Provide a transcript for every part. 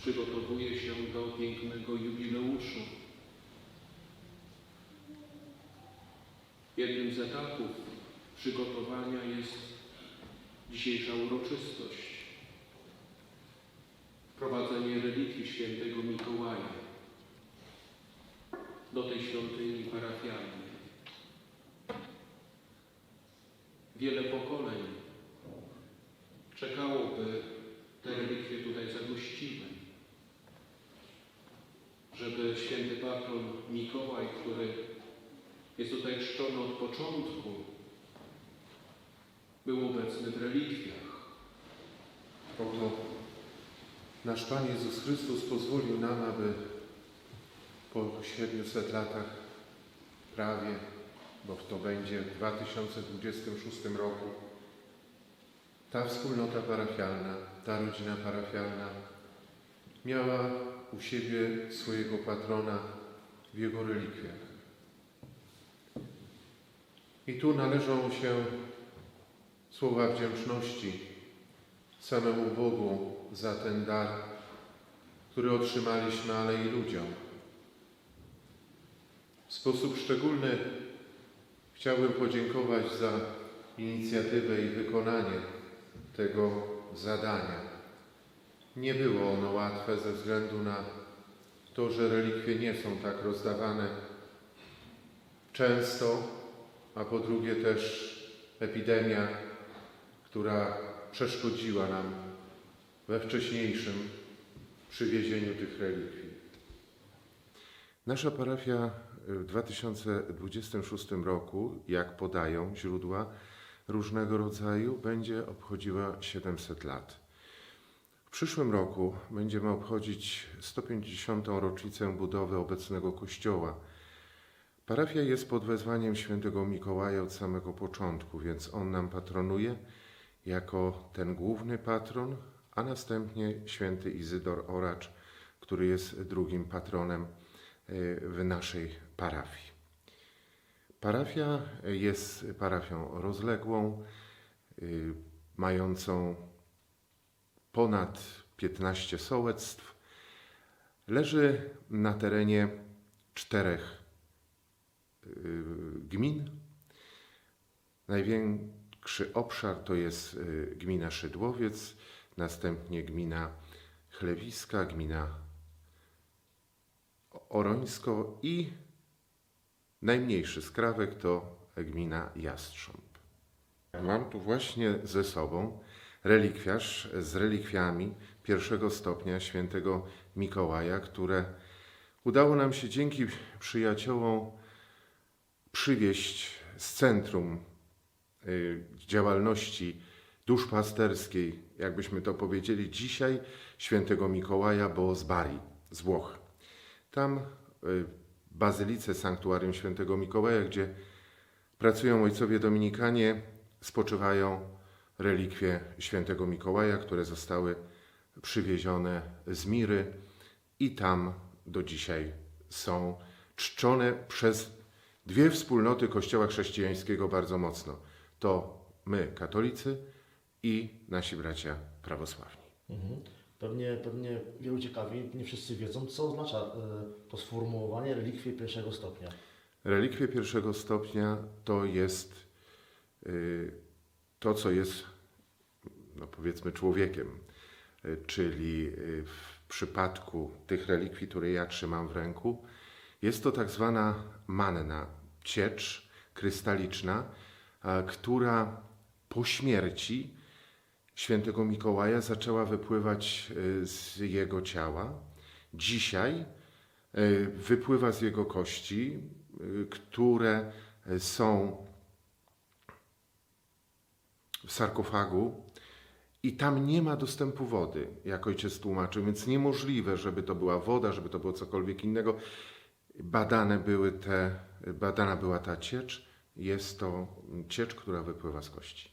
przygotowuje się do pięknego jubileuszu. Jednym z etapów przygotowania jest dzisiejsza uroczystość. Wprowadzenie relikwii świętego Mikołaja do tej świątyni parafialnej. Wiele pokoleń czekałoby te relikwie tutaj zagościły, żeby święty patron Mikołaj, który jest tutaj czczony od początku, był obecny w relikwiach. Oto nasz Pan Jezus Chrystus pozwolił nam, aby po 700 latach prawie, bo to będzie w 2026 roku, ta wspólnota parafialna, ta rodzina parafialna miała u siebie swojego patrona w jego relikwiach. I tu należą się słowa wdzięczności samemu Bogu za ten dar, który otrzymaliśmy, ale i ludziom. W sposób szczególny chciałbym podziękować za inicjatywę i wykonanie tego zadania. Nie było ono łatwe ze względu na to, że relikwie nie są tak rozdawane często, a po drugie też epidemia, która przeszkodziła nam we wcześniejszym przywiezieniu tych relikwii. Nasza parafia w 2026 roku, jak podają źródła różnego rodzaju, będzie obchodziła 700 lat. W przyszłym roku będziemy obchodzić 150. rocznicę budowy obecnego kościoła. Parafia jest pod wezwaniem świętego Mikołaja od samego początku, więc on nam patronuje jako ten główny patron, a następnie święty Izydor Oracz, który jest drugim patronem y, w naszej parafii. Parafia jest parafią rozległą, y, mającą ponad 15 sołectw. Leży na terenie czterech y, gmin. Największy obszar to jest y, gmina Szydłowiec, następnie gmina Chlewiska, gmina Orońsko i najmniejszy skrawek to gmina Jastrząb. Mam tu właśnie ze sobą relikwiarz z relikwiami pierwszego stopnia świętego Mikołaja, które udało nam się dzięki przyjaciołom przywieźć z centrum y, działalności duszpasterskiej, jakbyśmy to powiedzieli dzisiaj, świętego Mikołaja, bo z Bari, z Włoch. Tam y, w Bazylice Sanktuarium Świętego Mikołaja, gdzie pracują ojcowie dominikanie, spoczywają relikwie Świętego Mikołaja, które zostały przywiezione z Miry i tam do dzisiaj są czczone przez dwie wspólnoty Kościoła chrześcijańskiego bardzo mocno. To my, katolicy i nasi bracia prawosławni. Mhm. Pewnie, pewnie wielu ciekawi, nie wszyscy wiedzą, co oznacza e, to sformułowanie relikwie pierwszego stopnia. Relikwie pierwszego stopnia to jest y, to, co jest, no powiedzmy, człowiekiem. Y, Czyli y, w przypadku tych relikwii, które ja trzymam w ręku, jest to tak zwana manna, ciecz krystaliczna, która po śmierci świętego Mikołaja zaczęła wypływać y, z jego ciała. Dzisiaj wypływa z jego kości, które są sarkofagu i tam nie ma dostępu wody, jak ojciec tłumaczył, więc niemożliwe, żeby to była woda, żeby to było cokolwiek innego. Badane były te, badana była ta ciecz. Jest to ciecz, która wypływa z kości.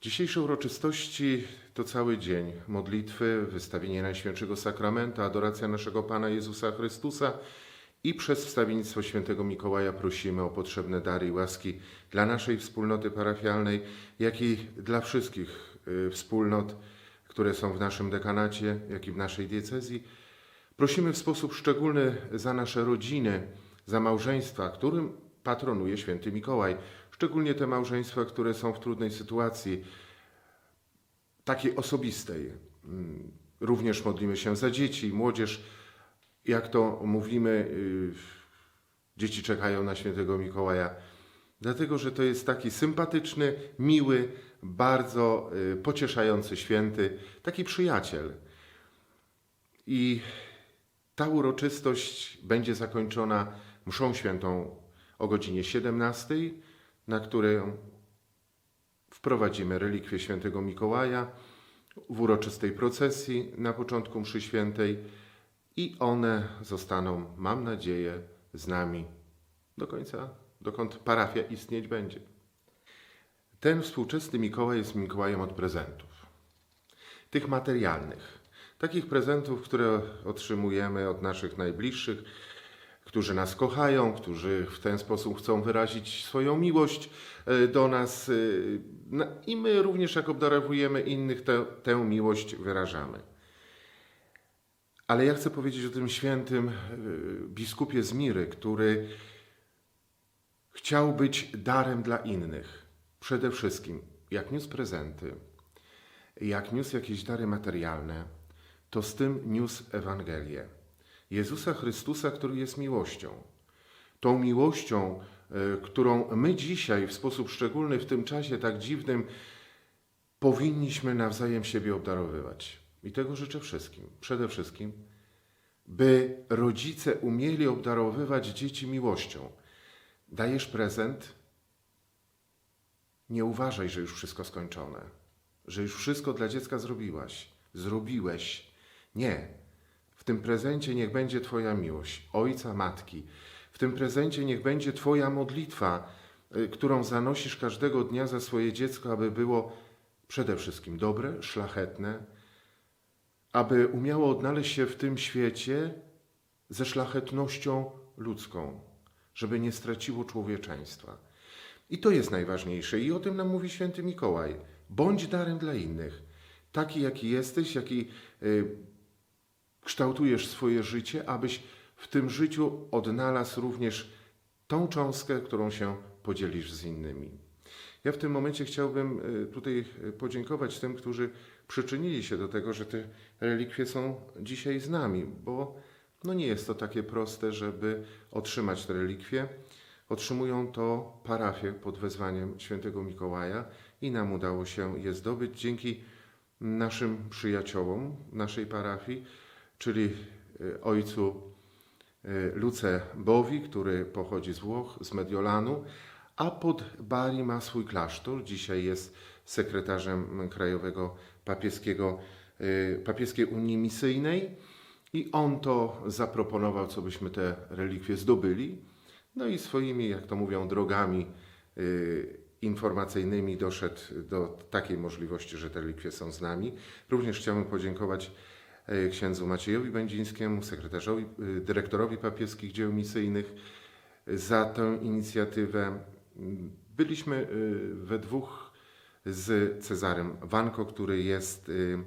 Dzisiejsze uroczystości to cały dzień modlitwy, wystawienie Najświętszego Sakramenta, adoracja naszego Pana Jezusa Chrystusa i przez wstawiennictwo świętego Mikołaja prosimy o potrzebne dary i łaski dla naszej wspólnoty parafialnej, jak i dla wszystkich y, wspólnot, które są w naszym dekanacie, jak i w naszej diecezji, Prosimy w sposób szczególny za nasze rodziny, za małżeństwa, którym patronuje święty Mikołaj, szczególnie te małżeństwa, które są w trudnej sytuacji, takiej osobistej. Mm, Również modlimy się za dzieci, młodzież. Jak to mówimy, y, dzieci czekają na świętego Mikołaja, dlatego że to jest taki sympatyczny, miły, bardzo y, pocieszający święty, taki przyjaciel. I ta uroczystość będzie zakończona mszą świętą o godzinie 17, na którą wprowadzimy relikwie świętego Mikołaja w uroczystej procesji na początku mszy świętej i one zostaną, mam nadzieję, z nami do końca, dokąd parafia istnieć będzie. Ten współczesny Mikołaj jest Mikołajem od prezentów. Tych materialnych. Takich prezentów, które otrzymujemy od naszych najbliższych, którzy nas kochają, którzy w ten sposób chcą wyrazić swoją miłość e, do nas. e, I my również, jak obdarowujemy innych, tę, tę miłość wyrażamy. Ale ja chcę powiedzieć o tym świętym e, biskupie z Miry, który chciał być darem dla innych. Przede wszystkim, jak niósł prezenty, jak niósł jakieś dary materialne, to z tym niósł Ewangelię. Jezusa Chrystusa, który jest miłością. Tą miłością, e, którą my dzisiaj w sposób szczególny w tym czasie tak dziwnym powinniśmy nawzajem siebie obdarowywać. I tego życzę wszystkim. Przede wszystkim, by rodzice umieli obdarowywać dzieci miłością. Dajesz prezent, nie uważaj, że już wszystko skończone, że już wszystko dla dziecka zrobiłaś, zrobiłeś. Nie. W tym prezencie niech będzie Twoja miłość, ojca, matki. W tym prezencie niech będzie Twoja modlitwa, y, którą zanosisz każdego dnia za swoje dziecko, aby było przede wszystkim dobre, szlachetne, aby umiało odnaleźć się w tym świecie ze szlachetnością ludzką, żeby nie straciło człowieczeństwa. I to jest najważniejsze, i o tym nam mówi święty Mikołaj. Bądź darem dla innych. Taki, jaki jesteś, jaki y, kształtujesz swoje życie, abyś w tym życiu odnalazł również tą cząstkę, którą się podzielisz z innymi. Ja w tym momencie chciałbym y, tutaj y, podziękować tym, którzy przyczynili się do tego, że te relikwie są dzisiaj z nami, bo no nie jest to takie proste, żeby otrzymać te relikwie. Otrzymują to parafie pod wezwaniem świętego Mikołaja i nam udało się je zdobyć dzięki naszym przyjaciołom naszej parafii, czyli y, ojcu y, Luce Bowi, który pochodzi z Włoch, z Mediolanu, a pod Bari ma swój klasztor. Dzisiaj jest sekretarzem Krajowego Papieskiego, y, Papieskiej Unii Misyjnej i on to zaproponował, co byśmy te relikwie zdobyli. No i swoimi, jak to mówią, drogami y, informacyjnymi doszedł do takiej możliwości, że te relikwie są z nami. Również chciałbym podziękować e, księdzu Maciejowi Będzińskiemu, sekretarzowi, y, dyrektorowi papieskich dzieł misyjnych y, za tę inicjatywę. Byliśmy y, we dwóch z Cezarem Wanko, który jest y,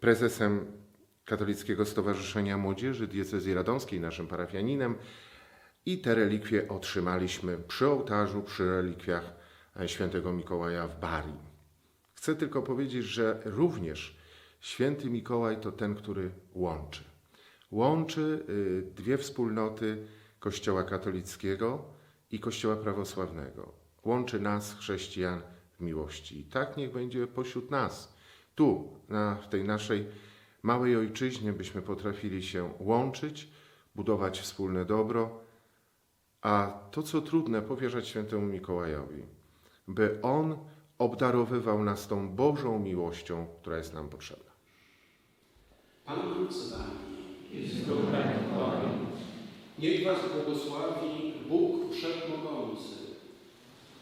prezesem Katolickiego Stowarzyszenia Młodzieży Diecezji Radomskiej, naszym parafianinem. I te relikwie otrzymaliśmy przy ołtarzu, przy relikwiach e, świętego Mikołaja w Bari. Chcę tylko powiedzieć, że również święty Mikołaj to ten, który łączy. Łączy y, dwie wspólnoty Kościoła katolickiego i Kościoła prawosławnego. Łączy nas, chrześcijan, miłości. I tak niech będzie pośród nas. Tu, na, w tej naszej małej ojczyźnie, byśmy potrafili się łączyć, budować wspólne dobro, a to, co trudne, powierzać świętemu Mikołajowi, by on obdarowywał nas tą Bożą miłością, która jest nam potrzebna. Pan z wami. Niech was błogosławi Bóg Wszechmogący,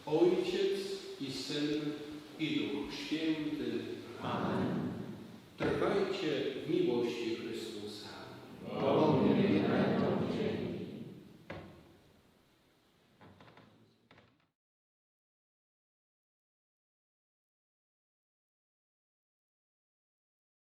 Ojciec i Syn i Duch Święty. Amen. Trwajcie w miłości Chrystusa. Mi,